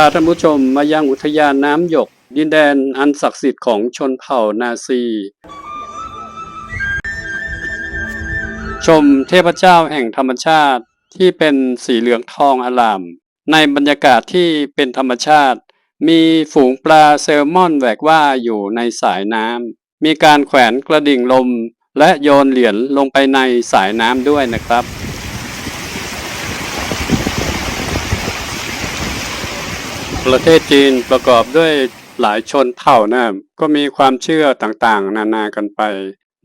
าท่านผู้ชมมายังอุทยานน้ำหยก ดินแดนอันศักดิ์สิทธิ์ของชนเผ่านาซี ชมเทพเจ้าแห่งธรรมชาติที่เป็นสีเหลืองทองอลาม ในบรรยากาศที่เป็นธรรมชาติ มีฝูงปลาแซลมอนแหวกว่าอยู่ในสายน้ำมีการแขวนกระดิ่งลม และโยนเหรียญลงไปในสายน้ำด้วยนะครับ ประเทศจีนประกอบด้วยหลายชนเผ่านะครับก็มีความเชื่อต่างๆ นานากันไป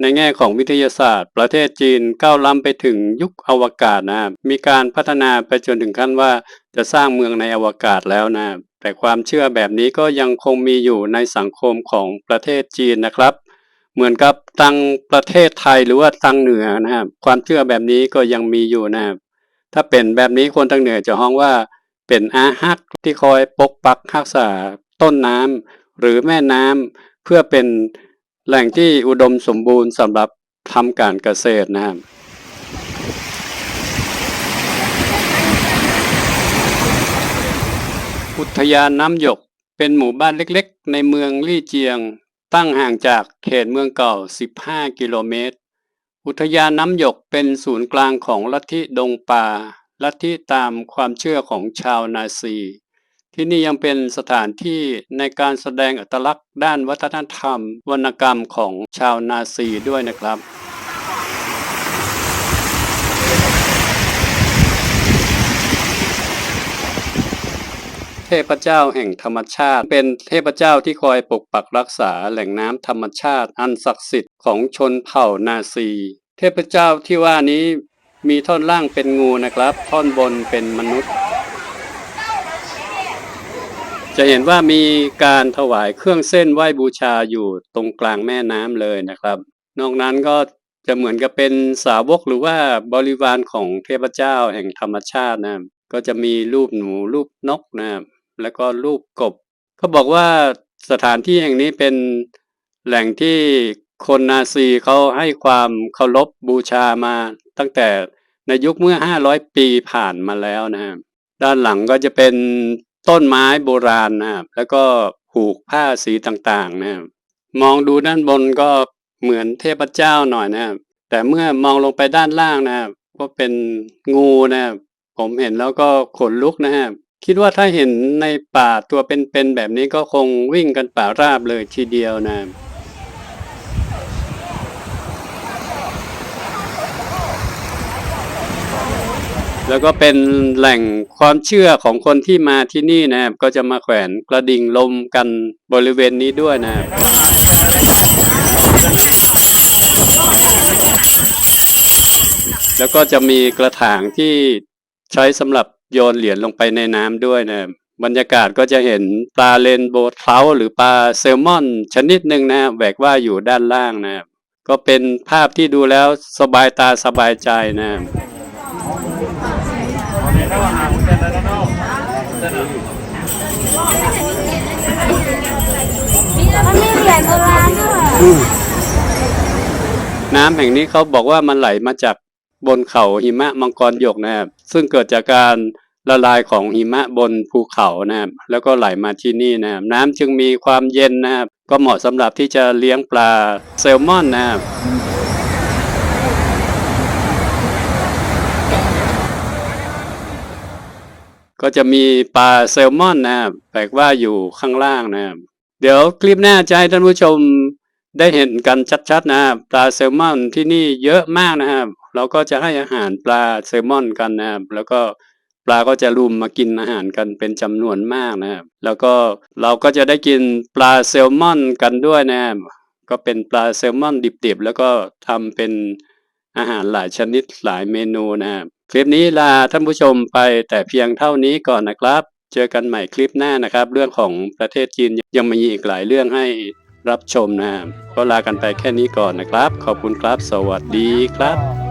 ในแง่ของวิทยาศาสตร์ ประเทศจีนก้าวล้ำไปถึงยุคอวกาศนะมีการพัฒนาไปจนถึงขั้นว่าจะสร้างเมืองในอวกาศแล้วนะแต่ความเชื่อแบบนี้ก็ยังคงมีอยู่ในสังคมของประเทศจีนนะครับ เหมือนกับทางประเทศไทยหรือว่าทางเหนือนะครับความเชื่อแบบนี้ก็ยังมีอยู่นะครับถ้าเป็นแบบนี้คนทางเหนือจะฮ้องว่า เป็นอาฮักที่คอยปกปักรักษาต้นน้ำหรือแม่น้ำเพื่อเป็นแหล่งที่อุดมสมบูรณ์สำหรับทำการเกษตรนะครับอุทยานน้ำหยกเป็นหมู่บ้านเล็กๆ ในเมืองลี่เจียง ตั้งห่างจากเขตเมืองเก่า 15 กิโลเมตร อุทยานน้ำหยกเป็นศูนย์กลางของลัทธิดงป่า ลัทธิตามความเชื่อของชาวนาซี ที่นี่ยังเป็นสถานที่ในการแสดงอัตลักษณ์ด้านวัฒนธรรม วรรณกรรมของชาวนาซีด้วยนะครับเทพเจ้าแห่งธรรมชาติ เป็นเทพเจ้าที่คอยปกปักรักษาแหล่งน้ำธรรมชาติอันศักดิ์สิทธิ์ของชนเผ่านาซี เทพเจ้าที่ว่านี้ มีท่อนล่างเป็นงูนะครับ ท่อนบนเป็นมนุษย์ จะเห็นว่ามีการถวายเครื่องเส้นไหว้บูชาอยู่ตรงกลางแม่น้ำเลยนะครับ นอกนั้นก็จะเหมือนกับเป็นสาวกหรือว่าบริวารของเทพเจ้าแห่งธรรมชาตินะครับก็จะมีรูปหนูรูปนกนะครับแล้วก็รูปกบเขาบอกว่าสถานที่แห่งนี้เป็นแหล่งที่คนนาซีเขาให้ความเคารพบูชามา ตั้งแต่ในยุคเมื่อ 500 ปีผ่านมาแล้วนะครับด้านหลังก็จะเป็นต้นไม้โบราณนะครับแล้วก็ผูกผ้าสีต่างๆนะครับมองดูด้านบนก็เหมือนเทพเจ้าหน่อยนะครับแต่เมื่อมองลงไปด้านล่างนะครับก็เป็นงูนะครับผมเห็นแล้วก็ขนลุกนะครับคิดว่าถ้าเห็นในป่าตัวเป็นๆแบบนี้ก็คงวิ่งกันป่าราบเลยทีเดียวนะครับ แล้วก็เป็นแหล่งความเชื่อของคนที่มาที่นี่นะครับ ก็จะมาแขวนกระดิ่งลมกันบริเวณนี้ด้วยนะครับแล้วก็จะมีกระถางที่ใช้สำหรับโยนเหรียญลงไปในน้ำด้วยนะครับบรรยากาศก็จะเห็นปลาเลนโบเทาหรือปลาแซลมอน ชนิดหนึ่งนะครับแหวกว่าอยู่ด้านล่างนะครับก็เป็นภาพที่ดูแล้วสบายตาสบายใจนะ ครับมันมีเหรียญโบราณด้วยน้ำแห่งนี้เขาบอกว่ามันไหลมาจากบนเขาหิมะมังกรหยกนะครับ ซึ่งเกิดจากการละลายของหิมะบนภูเขานะครับ แล้วก็ไหลมาที่นี่นะครับ น้ำจึงมีความเย็นนะครับ ก็เหมาะสำหรับที่จะเลี้ยงปลาแซลมอนนะครับ ก็จะมีปลาแซลมอนนะครับแปลกว่าอยู่ข้างล่างนะครับ เดี๋ยวคลิปหน้าจะให้ท่านผู้ชมได้เห็นกันชัดๆนะครับปลาแซลมอนที่นี่เยอะมากนะครับ เราก็จะให้อาหารปลาแซลมอนกันนะครับ แล้วก็ปลาก็จะรุมมากินอาหารกันเป็นจำนวนมากนะครับ แล้วก็เราก็จะได้กินปลาแซลมอนกันด้วยนะครับ ก็เป็นปลาแซลมอนดิบๆ แล้วก็ทำเป็นอาหารหลายชนิดหลายเมนูนะครับ คลิปนี้ลาท่านผู้ชมไปแต่เพียงเท่านี้ก่อนนะครับ เจอกันใหม่คลิปหน้านะครับ เรื่องของประเทศจีนยังมีอีกหลายเรื่องให้รับชมนะครับก็ลากันไปแค่นี้ก่อนนะครับ ขอบคุณครับ สวัสดีครับ